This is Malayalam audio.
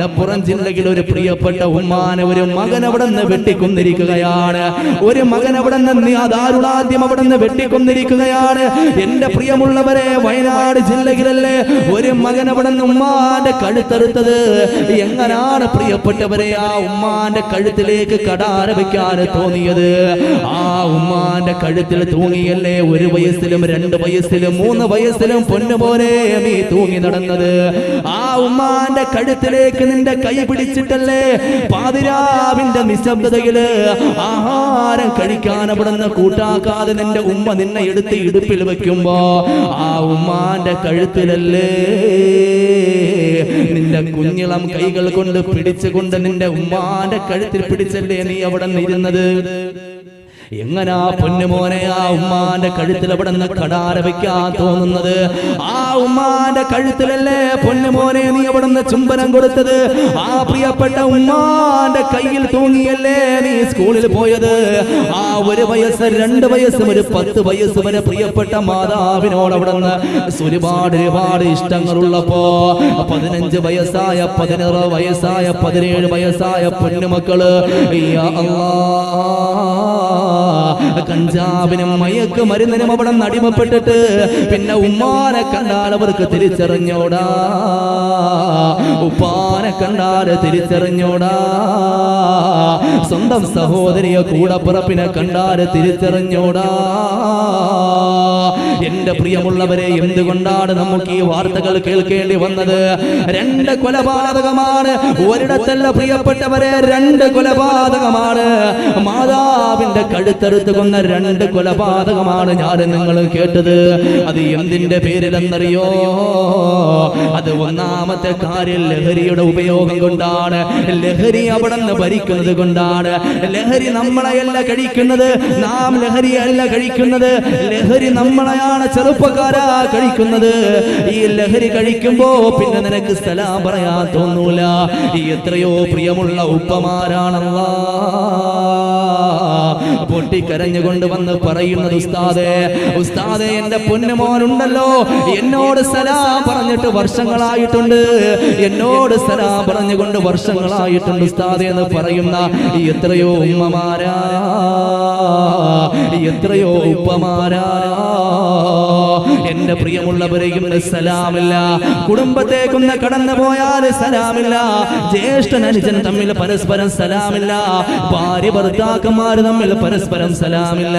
മലപ്പുറം ജില്ലയിൽ ഒരു പ്രിയപ്പെട്ട ഉമ്മാനെ ഒരു മകൻ അവിടെ നിന്ന് വെട്ടിക്കൊന്നിരിക്കുകയാണ്. ഒരു മകൻ അവിടെ നിന്ന് അതാരുടാദ്യം അവിടെ നിന്ന് വെട്ടിക്കൊന്നിരിക്കുകയാണ്. എന്റെ പ്രിയമുള്ളവരെ വയനാട് ജില്ലയിലല്ലേ ഒരു മകൻ അവിടെ നിന്ന് ഉമ്മാന്റെ കഴുത്തെടുത്തത്? എങ്ങനാണ് പ്രിയപ്പെട്ടവരെ ആ ഉമ്മാന്റെ കഴുത്തിലേക്ക് കടാര വെക്കാൻ തോന്നിയത്? ആ ഉമ്മാന്റെ കഴുത്തിൽ തൂങ്ങിയല്ലേ ഒരു വയസ്സിലും രണ്ട് വയസ്സിലും മൂന്ന് വയസ്സിലും പൊന്നുപോലെ നീ തൂങ്ങി നടന്നത്? ആ ഉമ്മാന്റെ കഴുത്തിലേക്ക് നിന്റെ കൈ പിടിച്ചിട്ടല്ലേ? പാതിരാവിന്റെ നിശബ്ദതയിൽ ആഹാരം കഴിക്കാൻ അവിടുന്ന് കൂട്ടാക്കാതെ നിന്റെ ഉമ്മ നിന്നെ എടുത്ത് ഇടുപ്പിൽ വെക്കുമ്പോ ആ ഉമ്മാന്റെ കഴുത്തിലല്ലേ? നിന്റെ കുഞ്ഞിളം കൈകൾ കൊണ്ട് പിടിച്ചുകൊണ്ട് നിന്റെ ഉമ്മാന്റെ കഴുത്തിൽ പിടിച്ചല്ലേ നീ അവിടെ ഇരുന്നത് എങ്ങനാ പൊന്നുമോനെ ആ ഉമ്മാന്റെ കഴുത്തിൽ അവിടെ നിന്ന് കടാര വെക്കാൻ തോന്നുന്നത്? ആ ഉമ്മാന്റെ കഴുത്തിലല്ലേ പൊന്നുമോനെ നീ അവിടെ നിന്ന് ചുംബനം കൊടുത്തത്? ആ പ്രിയപ്പെട്ട ഉമ്മാന്റെ കയ്യിൽ തൂങ്ങിയല്ലേ നീ സ്കൂളിൽ പോയത്? ആ ഒരു വയസ്സ് രണ്ട് വയസ്സ് ഒരു പത്ത് വയസ്സ് വരെ പ്രിയപ്പെട്ട മാതാവിനോട് അവിടെ നിന്ന് ഒരുപാട് ഒരുപാട് ഇഷ്ടങ്ങളുള്ളപ്പോ പതിനഞ്ച് വയസ്സായ പതിനാറ് വയസ്സായ പതിനേഴ് വയസ്സായ പൊന്നുമക്കൾ യാ അല്ലാ കഞ്ചാവിനും മയക്ക് മരുന്നിനും അവിടെ അടിമപ്പെട്ടിട്ട് പിന്നെ ഉമ്മാനെ കണ്ടാൽ അവർക്ക് തിരിച്ചറിഞ്ഞോടാ. ഉപ്പാനെ കണ്ടാൽ തിരിച്ചറിഞ്ഞോടാ. സ്വന്തം സഹോദരിയെ കൂടപ്പിറപ്പിനെ കണ്ടാൽ തിരിച്ചറിഞ്ഞോടാ. എന്റെ പ്രിയമുള്ളവരെ എന്തുകൊണ്ടാണ് നമുക്ക് ഈ വാർത്തകൾ കേൾക്കേണ്ടി വന്നത്? രണ്ട് കൊലപാതകമാണ്. ഒരിടത്തല്ല പ്രിയപ്പെട്ടവരെ രണ്ട് കൊലപാതകമാണ്. മാതാവിന്റെ കഴുത്തെടുത്ത് കൊന്ന രണ്ട് കൊലപാതകമാണ് ഞാൻ നിങ്ങൾ കേട്ടത്. അത് എന്തിന്റെ പേരിലെന്നറിയോ? അത് ഒന്നാമത്തെ കാര്യം ലഹരിയുടെ ഉപയോഗം കൊണ്ടാണ്. ലഹരി അവിടെ നിന്ന് ഭരിക്കുന്നത് കൊണ്ടാണ്. ലഹരി നമ്മളെയല്ല കഴിക്കുന്നത്. നാം ലഹരിയല്ല കഴിക്കുന്നത്. ലഹരി നമ്മളെയാണ് ചെറുപ്പക്കാരാ കഴിക്കുന്നത്. ഈ ലഹരി കഴിക്കുമ്പോ പിന്നെ നിനക്ക് സലാം പറയാൻ തോന്നൂല. എത്രയോ പ്രിയമുള്ള ഉപ്പമാരാണല്ല. പൊട്ടിക്കരഞ്ഞുകൊണ്ട് വന്ന് പറയുന്നത് ഉസ്താദേ ഉസ്താദേ എന്റെ പൊന്നുമോനുണ്ടല്ലോ എന്നോട് സലാ പറഞ്ഞിട്ട് വർഷങ്ങളായിട്ടുണ്ട്. എന്നോട് സലാ പറഞ്ഞുകൊണ്ട് വർഷങ്ങളായിട്ടുണ്ട് ഉസ്താദേ എന്ന് പറയുന്ന എത്രയോ ഉമ്മമാരാ എത്രയോ ഉപ്പമാരാ. എന്റെ പ്രിയമുള്ളവരെയും സലാമില്ല. കുടുംബത്തേക്കൊന്ന് കടന്നു പോയാൽ സലാമില്ല. ജ്യേഷ്ഠൻ അനുജൻ തമ്മിൽ പരസ്പരം സലാമില്ല. ഭാര്യ ഭർത്താക്കന്മാർ തമ്മിൽ പരസ്പരം സലാമില്ല.